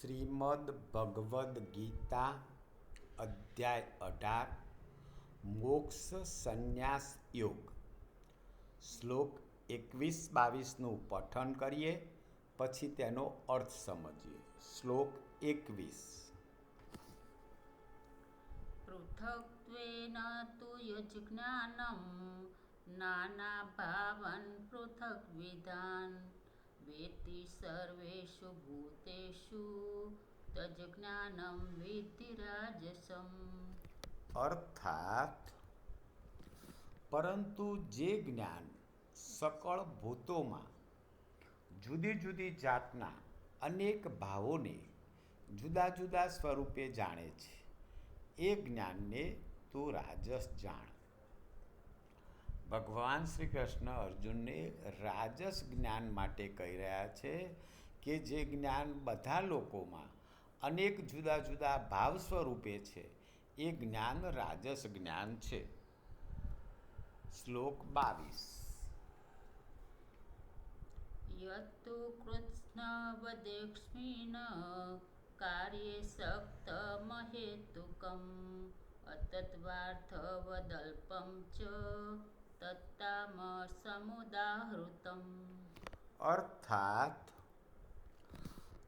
શ્રીમદ ભગવદ્ ગીતા અધ્યાય અઢાર, મોક્ષ સંન્યાસ યોગ. શ્લોક એકવીસ બાવીસનું પઠન કરીએ, પછી તેનો અર્થ સમજીએ. શ્લોક એકવીસ. પૃથક્ત્વેન તુ યજ્ઞાનમ નાનાભાવન પૃથક વેત્તિ સર્વેષુ ભૂતેષુ તજ્જ્ઞાનમ વિદ્ધિ રાજસમ અર્થાત પરંતુ જે જ્ઞાન સકળ ભૂતોમાં જુદી જુદી જાતના અનેક ભાવોને જુદા જુદા સ્વરૂપે જાણે છે એ જ્ઞાનને તું રાજસ જાણ ભગવાન શ્રી કૃષ્ણ અર્જુનને રાજસ જ્ઞાન માટે કહી રહ્યા છે કે જે જ્ઞાન બધા લોકોમાં અનેક જુદા જુદા ભાવ સ્વરૂપે છે. એ જ્ઞાન રાજસ જ્ઞાન છે. શ્લોક બાવીસ. યત્તુ કૃત્સ્નવદેક્ષ્મિન કાર્યે સક્તમહેતુકમ અતત્વાર્થવદલ્પમ ચ સમુદાહૃતમ અર્થાત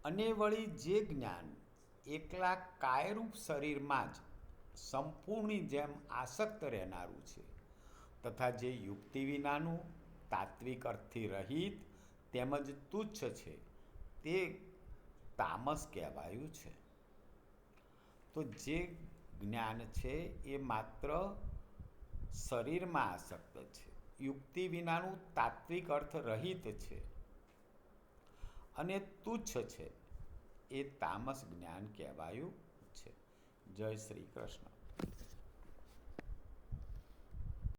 અને વળી જે જ્ઞાન એકલા કાયરૂપ શરીરમાં જ સંપૂર્ણની જેમ આસક્ત રહેનારું છે, તથા જે યુક્તિ વિનાનું તાત્વિક અર્થથી રહિત તેમજ તુચ્છ છે, તે તામસ કહેવાયું છે. તો જે જ્ઞાન છે એ માત્ર શરીરમાં આસક્ત છે. યુક્તિ વિનાનું તાત્વિક અર્થ રહિત છે અને તુચ્છ છે. એ તામસ જ્ઞાન કહેવાયું છે. જય શ્રી કૃષ્ણ.